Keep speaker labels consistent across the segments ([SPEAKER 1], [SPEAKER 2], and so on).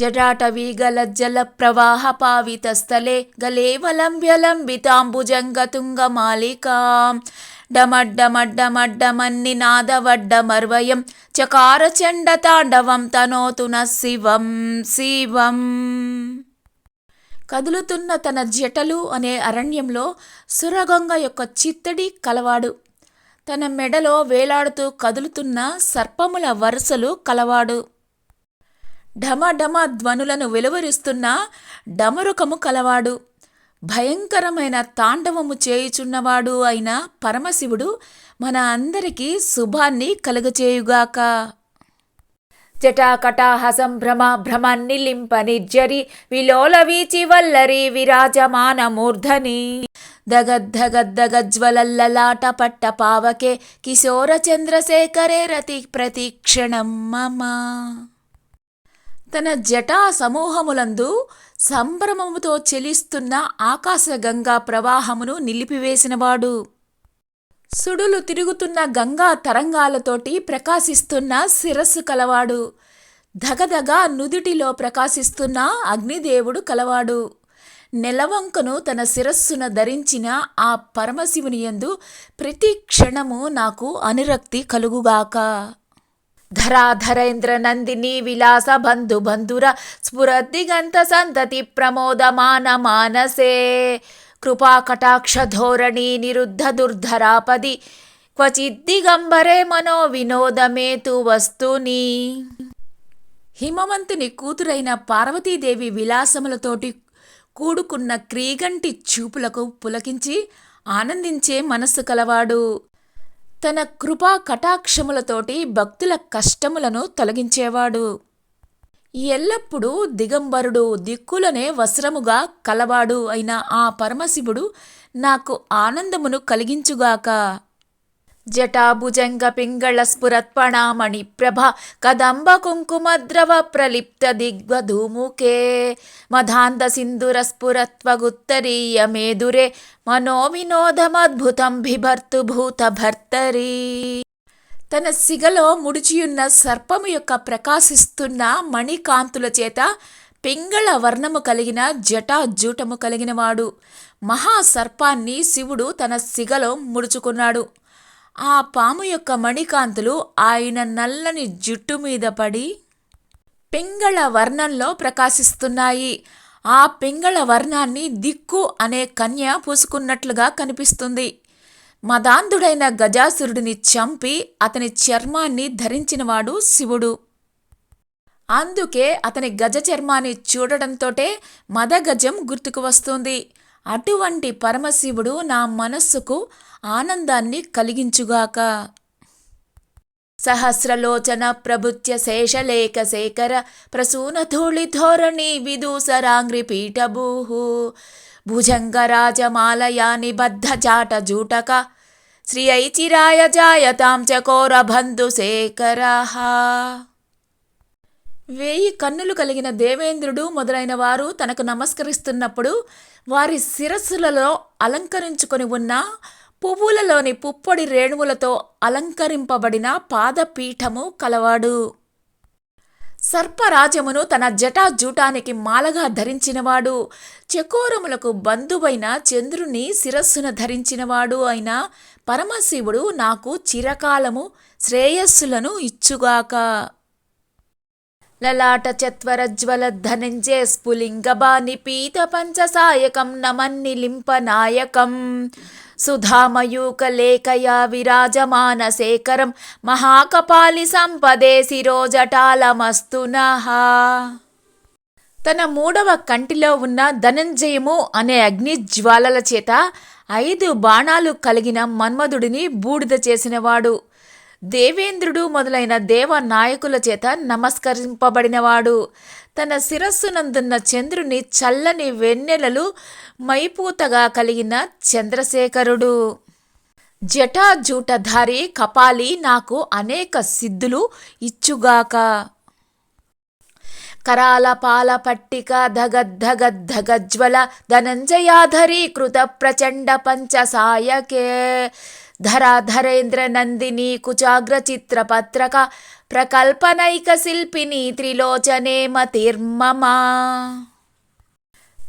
[SPEAKER 1] జటాటవీగలజ్జల ప్రవాహ పావితస్థలే గలేవలంబ్యలంబితాంబుజంగతుంగమాలికాం డమడ్డమడ్డమడ్డమన్ని నాదవడ్డమర్వయం చకార చండ తాండవం తనోతున శివం శివం. కదులుతున్న తన జటలు అనే అరణ్యంలో సురగంగ యొక్క చిత్తడి కలవాడు. తన మెడలో వేలాడుతూ కదులుతున్న సర్పముల వరుసలు కలవాడు. ఢమ ధ్వనులను వెలువరిస్తున్న డమరుకము కలవాడు. భయంకరమైన తాండవము చేయుచున్నవాడు అయిన పరమశివుడు మన అందరికీ శుభాన్ని కలుగచేయుగాక. జటాకటాహ సంభ్రమ భ్రమాన్ని లింప నిర్జరి విలోల వీచి వల్లరి విరాజమాన మూర్ధని. దగద్దగద్దగజ్వలల్లలాట పట్ట పావకే కిశోర చంద్రశేఖరే రతి ప్రతిక్షణం మమ. తన జటా సమూహములందు సంభ్రమముతో చెలిస్తున్న ఆకాశగంగా ప్రవాహమును నిలిపివేసినవాడు. సుడులు తిరుగుతున్న గంగా తరంగాలతోటి ప్రకాశిస్తున్న శిరస్సు కలవాడు. ధగధగ నుదుటిలో ప్రకాశిస్తున్న అగ్నిదేవుడు కలవాడు. నెలవంకను తన శిరస్సున ధరించిన ఆ పరమశివుని యందు ప్రతి క్షణము నాకు అనురక్తి కలుగుగాక. ధరాధరేంద్ర నందిని విలాస బంధు బంధుర స్ఫురద్దిగంత సంతతి ప్రమోదమాన మానసే. కృపా కటాక్ష ధోరణి నిరుద్ధ దుర్ధరాపది క్వచిద్దిగంబరే మనో వినోదమేతు వస్తుని. హిమవంతుని కూతురైన పార్వతీదేవి విలాసములతోటి కూడుకున్న క్రీగంటి చూపులకు పులకించి ఆనందించే మనస్సు కలవాడు. తన కృపా కటాక్షములతోటి భక్తుల కష్టములను తొలగించేవాడు. ఎల్లప్పుడూ దిగంబరుడు దిక్కులనే వస్త్రముగా కలవాడు అయిన ఆ పరమశివుడు నాకు ఆనందమును కలిగించుగాక. జటాభుజంగ పింగళ స్ఫురత్పణామణి ప్రభ కదంబ కుంకుమద్రవ ప్రలిప్త దిగ్వధూముకే మధాంద సింధుర స్ఫురత్వగుత్తరీయ మేదురే మనోవినోదమద్భుతం బిభర్తు భూత భర్తరీ తన సిగలో ముడిచియున్న సర్పము యొక్క ప్రకాశిస్తున్న మణికాంతుల చేత పింగళ వర్ణము కలిగిన జటాజూటము కలిగినవాడు. మహాసర్పాన్ని శివుడు తన సిగలో ముడుచుకున్నాడు. ఆ పాము యొక్క మణికాంతులు ఆయన నల్లని జుట్టు మీద పడి పింగళ వర్ణంలో ప్రకాశిస్తున్నాయి. ఆ పింగళ వర్ణాన్ని దిక్కు అనే కన్య పూసుకున్నట్లుగా కనిపిస్తుంది. మదాంధుడైన గజాసురుడిని చంపి అతని చర్మాన్ని ధరించినవాడు శివుడు. అందుకే అతని గజ చర్మాన్ని చూడడంతోటే మదగజం గుర్తుకు వస్తుంది. అటువంటి పరమశివుడు నా మనస్సుకు ఆనందాన్ని కలిగించుగాక. సహస్రలోచన ప్రభుత్య శేషలేఖ శేఖర ప్రసూనధూళి ధోరణి విదూసరాంగ్రి పీఠభూహు భుజంగరాజమాలయా నిబద్ధ జాట జూటక శ్రీ ఐచిరాయ జాయతాం చకోర బంధు శేఖరః. వేయి కన్నులు కలిగిన దేవేంద్రుడు మొదలైన వారు తనకు నమస్కరిస్తున్నప్పుడు వారి శిరస్సులలో అలంకరించుకొని ఉన్న పువ్వులలోని పుప్పొడి రేణువులతో అలంకరింపబడిన పాదపీఠము కలవాడు. సర్పరాజమును తన జటాజూటానికి మాలగా ధరించినవాడు. చకోరములకు బంధువైన చంద్రుని శిరస్సున ధరించినవాడు అయిన పరమశివుడు నాకు చిరకాలము శ్రేయస్సులను ఇచ్చుగాక. లలాట చత్వరజ్వల ధనంజయ స్ఫులింగబాని పీత పంచసాయకం నమన్నిలింప నాయకం. సుధామయూకలేకయా విరాజమాన శేఖరం మహాకపాలి సంపదే శిరోజటాలమస్తు తన మూడవ కంటిలో ఉన్న ధనంజయము అనే అగ్ని జ్వాలల చేత ఐదు బాణాలు కలిగిన మన్మధుడిని బూడిద చేసినవాడు. దేవేంద్రుడు మొదలైన దేవ నాయకుల చేత నమస్కరింపబడినవాడు. తన శిరస్సునందున్న చంద్రుని చల్లని వెన్నెలలు మైపూతగా కలిగిన చంద్రశేఖరుడు. జటాజూటధారి కపాలి నాకు అనేక సిద్ధులు ఇచ్చుగాక. కరాల పాల పట్టిక ధగద్ధగద్ధగజ్వల ధనంజయాధరీ కృత ప్రచండ పంచసాయకే ధరాధరేంద్ర నందిని కుచాగ్ర చిత్ర పత్రక ప్రకల్పనైక శిల్పిని త్రిలోచనే మతిర్మమా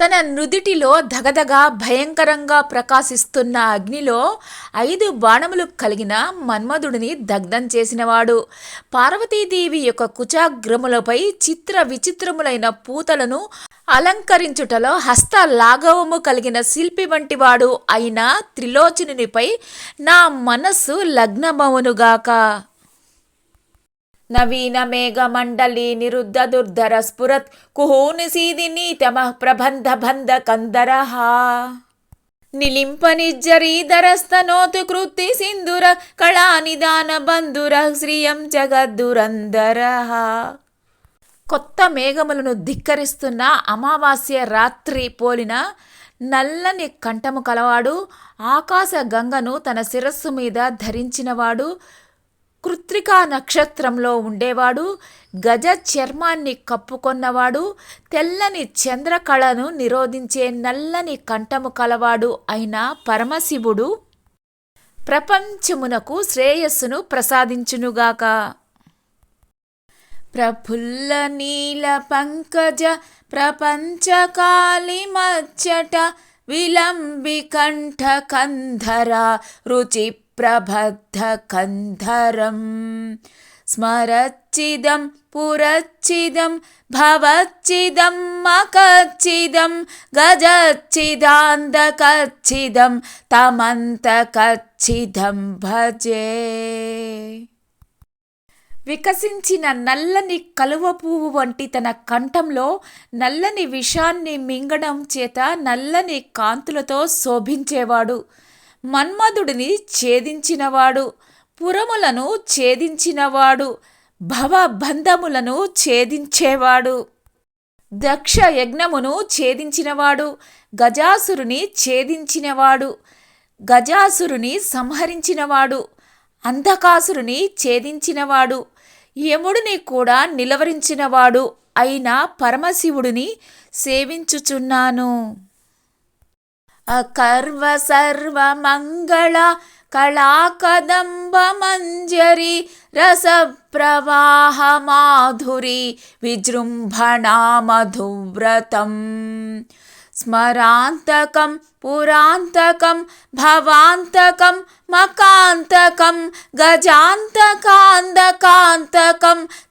[SPEAKER 1] తన నుదిటిలో ధగధగా భయంకరంగా ప్రకాశిస్తున్న అగ్నిలో ఐదు బాణములు కలిగిన మన్మధుడిని దగ్ధం చేసినవాడు. పార్వతీదేవి యొక్క కుచాగ్రములపై చిత్ర విచిత్రములైన పూతలను అలంకరించుటలో హస్త లాఘవము కలిగిన శిల్పి వంటివాడు అయిన త్రిలోచనునిపై నా మనస్సు లగ్నమవునుగాక. నవీన మేఘమండలి నిరుద్ధ దుర్ధర స్ఫురత్ కుహూనిసీదిని తమ ప్రబంధ బంధ కందరహ. నిలింప నిర్జరీధరస్తనోతు కృత్తి సింధుర కళా నిదాన బంధుర శ్రీయం జగద్దురందర కొత్త మేఘములను ధిక్కరిస్తున్న అమావాస్య రాత్రి పోలిన నల్లని కంఠము కలవాడు ఆకాశ గంగను తన శిరస్సు మీద ధరించినవాడు కృత్రికా నక్షత్రంలో ఉండేవాడు గజ చర్మాన్ని కప్పుకొన్నవాడు తెల్లని చంద్రకళను నిరోధించే నల్లని కంఠము కలవాడు అయిన పరమశివుడు. ప్రపంచమునకు శ్రేయస్సును ప్రసాదించునుగాక. ప్రఫుల్ల నీల పంకజ ప్రపంచకాలి మచ్చట విలంబి కంఠ కంధర రుచి ప్రబద్ధ కంధరం స్మరచ్చిదం పురచ్చిదం భవచ్చిదం మకచ్చిదం గజచ్చిదాందకచ్చిదం తమంతకచ్చిదం భజే వికసించిన నల్లని కలువ పువ్వు వంటి తన కంఠంలో నల్లని విషాన్ని మింగడం చేత నల్లని కాంతులతో శోభించేవాడు. మన్మధుడిని ఛేదించినవాడు పురములను ఛేదించినవాడు భవబంధములను ఛేదించేవాడు దక్ష యజ్ఞమును ఛేదించినవాడు గజాసురుని ఛేదించినవాడు గజాసురుని సంహరించినవాడు అంధకాసురుని ఛేదించినవాడు యముడిని కూడా నిలవరించినవాడు అయిన పరమశివుడిని సేవించుచున్నాను. అకర్వ సర్వ మంగళ కళాకదంబ మంజరి రస ప్రవాహ మాధురి విజృంభణా మధువ్రతం స్మరాంతకం పురాంతకం భవాంతకం మకాంతకం గజాంతకాంతకాంతకం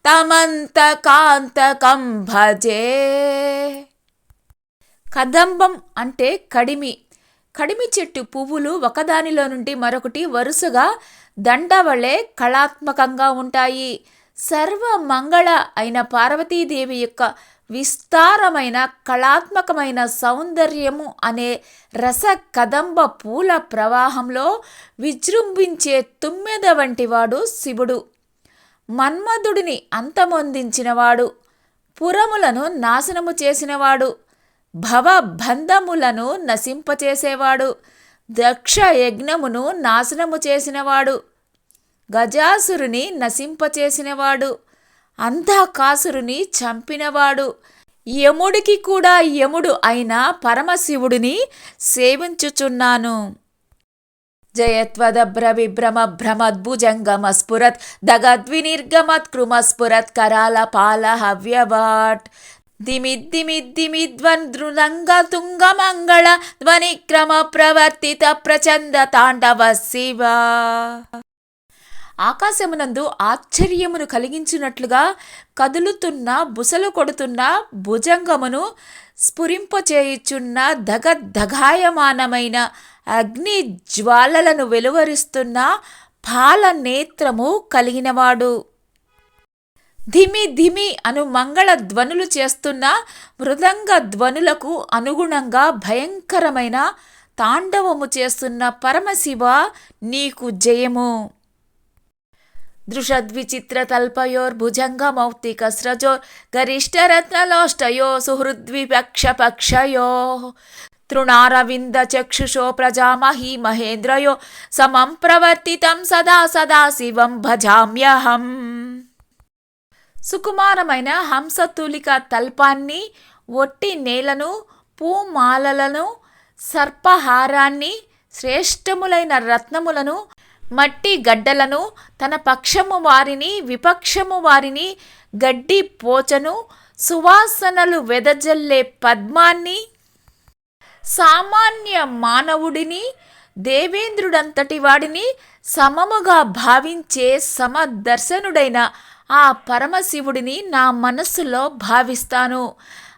[SPEAKER 1] తమంతకాంతకం భజే కదంబం అంటే కడిమి కడిమి చెట్టు పువ్వులు ఒకదానిలో నుండి మరొకటి వరుసగా దండవలే కళాత్మకంగా ఉంటాయి. సర్వ మంగళ అయిన పార్వతీదేవి యొక్క విస్తారమైన కళాత్మకమైన సౌందర్యము అనే రస కదంబ పూల ప్రవాహంలో విజృంభించే తుమ్మెద వంటివాడు శివుడు. మన్మధుడిని అంతమొందించినవాడు. పురములను నాశనము చేసినవాడు. భవబంధములను నశింపచేసేవాడు. దక్ష యజ్ఞమును నాశనము చేసినవాడు. గజాసురుని నశింపచేసినవాడు. అంధకాసురుని చంపినవాడు. యముడికి కూడా యముడు అయిన పరమశివుడిని సేవించుచున్నాను. జయత్వదభ్ర విభ్రమ భ్రమద్భుజంగమ స్ఫురత్ దగద్వినిర్గమత్ కృమ స్ఫురత్ కరాల పాల హవ్యవాట్ దిమిద్దిమిద్దిమిద్వన్దృనంగ తుంగమంగళ ధ్వనిక్రమ ప్రవర్తిత ప్రచంద తాండవ శివ. ఆకాశమునందు ఆశ్చర్యమును కలిగించినట్లుగా కదులుతున్న బుసలు కొడుతున్న భుజంగమును స్ఫురింపచేయుచున్న దగదగాయమానమైన అగ్ని జ్వాలలను వెలువరిస్తున్న పాల నేత్రము కలిగినవాడు. ధిమి ధిమి అను మంగళ ధ్వనులు చేస్తున్న మృదంగ ధ్వనులకు అనుగుణంగా భయంకరమైన తాండవము చేస్తున్న పరమశివ నీకు జయము. దృషద్విచిత్రతల్పయోర్భుజంగమౌక్తికస్రజో గరిష్టరత్నలోష్టయో సుహృద్విపక్షపక్షయో తృణారవింద చక్షుషో ప్రజామహీ మహేంద్రయో సమం ప్రవర్తితం సదా సదా శివం భజామ్యహం. సుకుమారమైన హంసతూలిక తల్పాన్ని ఒట్టి నేలను పూమాలలను సర్పహారాన్ని శ్రేష్టములైన రత్నములను మట్టి గడ్డలను తన పక్షము వారిని విపక్షము వారిని గడ్డి పోచను సువాసనలు వెదజల్లే పద్మాన్ని సామాన్య మానవుడిని దేవేంద్రుడంతటి వాడిని సమముగా భావించే సమదర్శనుడైన ఆ పరమశివుడిని నా మనస్సులో భావిస్తాను.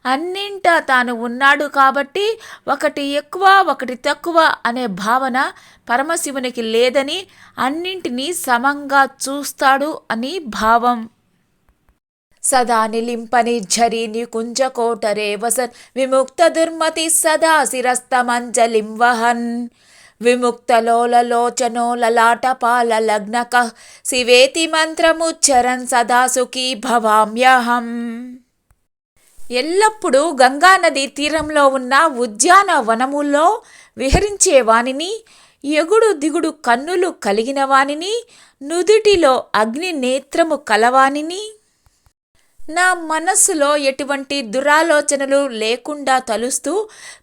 [SPEAKER 1] అన్నింటా తాను ఉన్నాడు కాబట్టి ఒకటి ఎక్కువ ఒకటి తక్కువ అనే భావన పరమశివునికి లేదని అన్నింటినీ సమంగా చూస్తాడు అని భావం. సదా నిలింపని ఝరి నికుంజకోటరే వసన్ విముక్త దుర్మతి సదా శిరస్తమంజలిం వహన్. విముక్తలోలలోచనో లలాటపాల లగ్నక శివేతి మంత్రముచ్చరన్ సదా సుఖీ భవామ్యహం ఎల్లప్పుడూ గంగానది తీరంలో ఉన్న ఉద్యాన వనముల్లో విహరించే వానిని ఎగుడు దిగుడు కన్నులు కలిగిన వానిని నుదుటిలో అగ్ని నేత్రము కలవానిని నా మనస్సులో ఎటువంటి దురాలోచనలు లేకుండా తలుస్తూ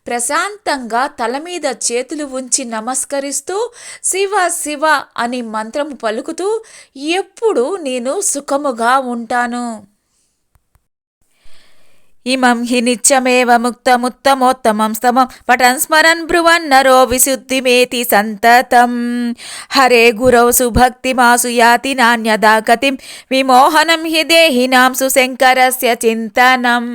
[SPEAKER 1] ప్రశాంతంగా తల మీద చేతులు ఉంచి నమస్కరిస్తూ శివ శివ అని మంత్రము పలుకుతూ ఎప్పుడు నేను సుఖముగా ఉంటాను. ఇమం హి నిత్యమేవ ముక్తముత్తమోత్తమం స్తమం పఠన్ స్మరన్ బ్రువన్నరో విశుద్ధిమేతి సంతతం. హరే గురౌ సుభక్తిమాసు యాతి నాణ్యదా గతిం విమోహనం హి దేహినాం సుశంకరస్య చింతనం.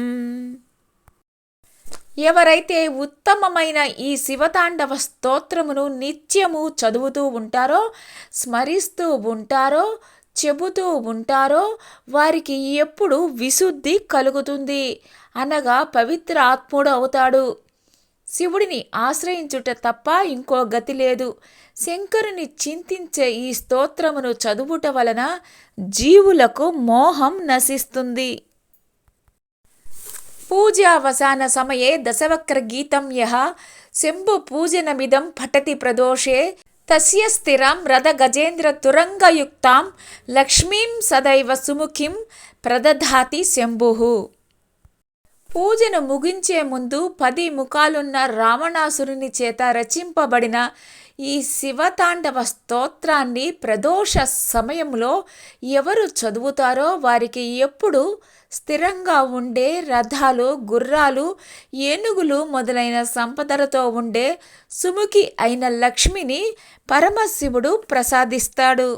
[SPEAKER 1] ఎవరైతే ఉత్తమమైన ఈ శివతాండవ స్తోత్రమును నిత్యము చదువుతూ ఉంటారో స్మరిస్తూ ఉంటారో చెబుతూ ఉంటారో వారికి ఎప్పుడు విశుద్ధి కలుగుతుంది. అనగా పవిత్ర ఆత్ముడు అవుతాడు. శివుడిని ఆశ్రయించుట తప్ప ఇంకో గతి లేదు. శంకరుని చింతించే ఈ స్తోత్రమును చదువుట వలన జీవులకు మోహం నశిస్తుంది. పూజావసాన సమయే దశవక్ర గీతం యహ. శంభు పూజనమిదం పఠతి ప్రదోషే. తస్య స్థిరం రథ గజేంద్ర తురంగయుక్తాం. లక్ష్మీం సదైవ సుముఖిం ప్రదధాతి శంభు. పూజను ముగించే ముందు పది ముఖాలున్న రావణాసురుని చేత రచింపబడిన ఈ శివతాండవ స్తోత్రాన్ని ప్రదోష సమయంలో ఎవరు చదువుతారో వారికి ఎప్పుడు స్థిరంగా ఉండే రథాలు గుర్రాలు ఏనుగులు మొదలైన సంపదలతో ఉండే సుముఖి అయిన లక్ష్మిని పరమశివుడు ప్రసాదిస్తాడు.